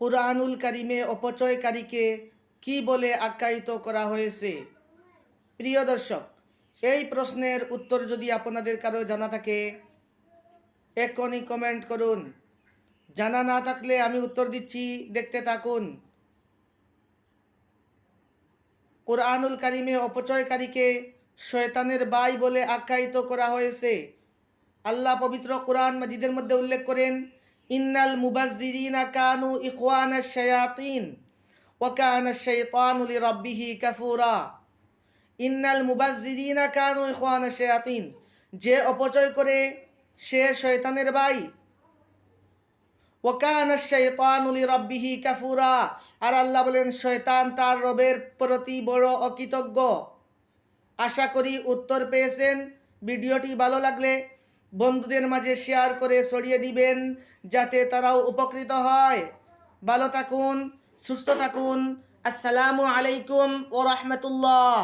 কুরআনুল কারিমে অপচয়কারীকে কি বলে আখ্যায়িত করা হয়েছে? প্রিয় দর্শক, এই প্রশ্নের উত্তর যদি আপনাদের কারও জানা থাকে এখনই কমেন্ট করুন। জানা না থাকলে আমি উত্তর দিচ্ছি, দেখতে থাকুন। কোরআনুল কারিমে অপচয়কারীকে শয়তানের বাই বলে আখ্যায়িত করা হয়েছে। আল্লাহ পবিত্র কোরআন মাজিদের মধ্যে উল্লেখ করেন ইন্নাল মুবাজ্জিরিনা কানু ইখওয়ানা শায়াতিন কানা শাইতানু লিরাব্বিহি কাফুরা। ইন্নাল মুবাজ্জিরিনা কানু ইখওয়ানা শায়াতিন। যে অপচয় করে সে শয়তানের ভাই। ওয়াকানা শাইতানুলি রব্বিহি কাফুরা। আর আল্লাহ বলেন, শয়তান তার রবের প্রতি বড় অকৃতজ্ঞ। আশা করি উত্তর পেয়েছেন। ভিডিওটি ভালো লাগলে বন্ধুদের মাঝে শেয়ার করে ছড়িয়ে দিবেন যাতে তারাও উপকৃত হয়। ভালো থাকুন, সুস্থ থাকুন। আসসালামু আলাইকুম ও রহমতুল্লাহ।